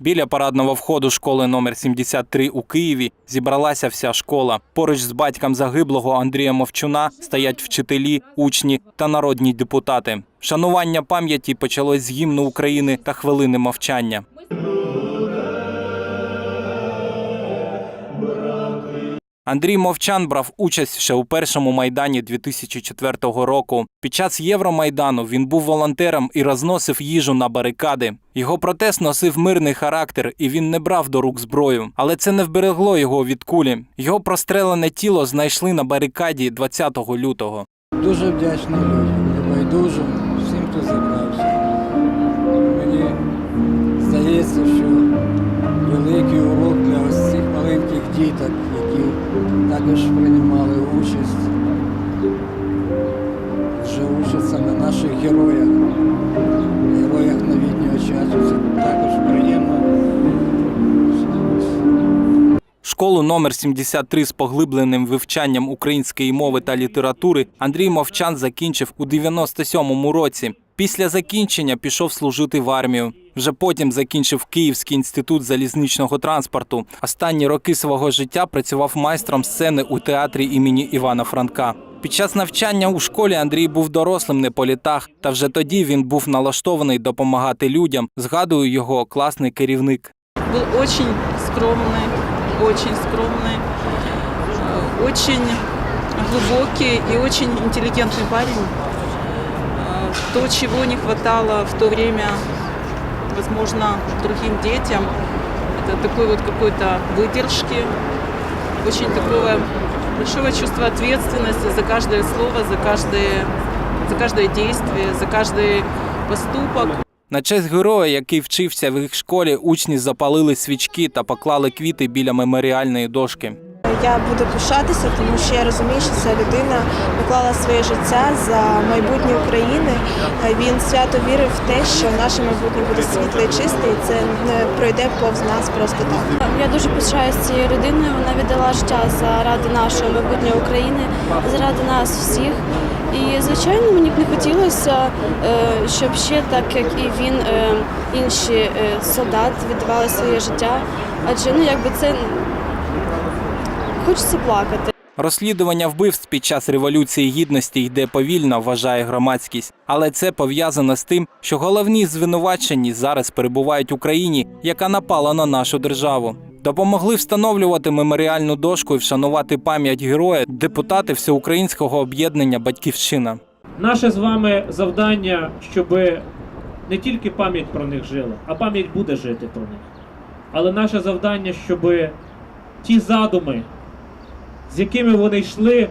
Біля парадного входу школи номер 73 у Києві зібралася вся школа. Поруч з батьком загиблого Андрія Мовчуна стоять вчителі, учні та народні депутати. Шанування пам'яті почалось з гімну України та хвилини мовчання. Андрій Мовчан брав участь ще у першому майдані 2004 року. Під час Євромайдану він був волонтером і розносив їжу на барикади. Його протест носив мирний характер, і він не брав до рук зброю. Але це не вберегло його від кулі. Його прострелене тіло знайшли на барикаді 20 лютого. Дуже вдячний людям, небайдужим, всім, хто зібрався. Мені здається, що наших героях, героях новітнього часу. Це також приємно. Школу номер 73 з поглибленим вивчанням української мови та літератури Андрій Мовчан закінчив у 97-му році. Після закінчення пішов служити в армію. Вже потім закінчив Київський інститут залізничного транспорту. Останні роки свого життя працював майстром сцени у театрі імені Івана Франка. Під час навчання у школі Андрій був дорослим не по літах, та вже тоді він був налаштований допомагати людям. Згадую його класний керівник. был очень скромный, очень скромный, э, очень глубокий и очень интеллигентный парень. Э, То, чего не хватало в то время, возможно, другим детям, это такой вот какой-то выдержки, очень такого большого чувства ответственности за каждое слово, за каждое, за каждое действие, за каждый поступок. На честь героя, який вчився в їх школі, учні запалили свічки та поклали квіти біля меморіальної дошки. Я буду пишатися, тому що я розумію, що ця людина поклала своє життя за майбутнє України. Він свято вірив в те, що наше майбутнє буде світле і чисте, і це не пройде повз нас просто так. Я дуже пишаюся цією людиною. Вона віддала життя заради нашої майбутньої України, заради нас всіх. І звичайно, мені б не хотілося, е, щоб ще так як і він, е, інші е, солдати віддавали своє життя. Адже ну якби це хочеться плакати. Розслідування вбивств під час революції гідності йде повільно, вважає громадськість, але це пов'язано з тим, що головні звинувачені зараз перебувають в Україні, яка напала на нашу державу. Допомогли встановлювати меморіальну дошку і вшанувати пам'ять героя депутати всеукраїнського об'єднання Батьківщина. Наше з вами завдання, щоб не тільки пам'ять про них жила, а пам'ять буде жити про них. Але наше завдання, щоб ті задуми, з якими вони йшли,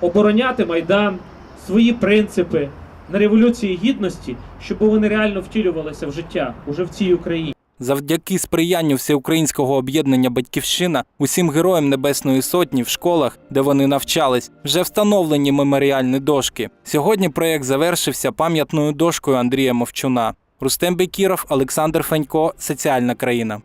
обороняти Майдан, свої принципи на Революції Гідності, щоб вони реально втілювалися в життя уже в цій Україні. Завдяки сприянню всеукраїнського об'єднання Батьківщина усім героям Небесної Сотні в школах, де вони навчались, вже встановлені меморіальні дошки. Сьогодні проєкт завершився пам'ятною дошкою Андрія Мовчуна. Рустем Бекіров, Олександр Фенько, Соціальна країна.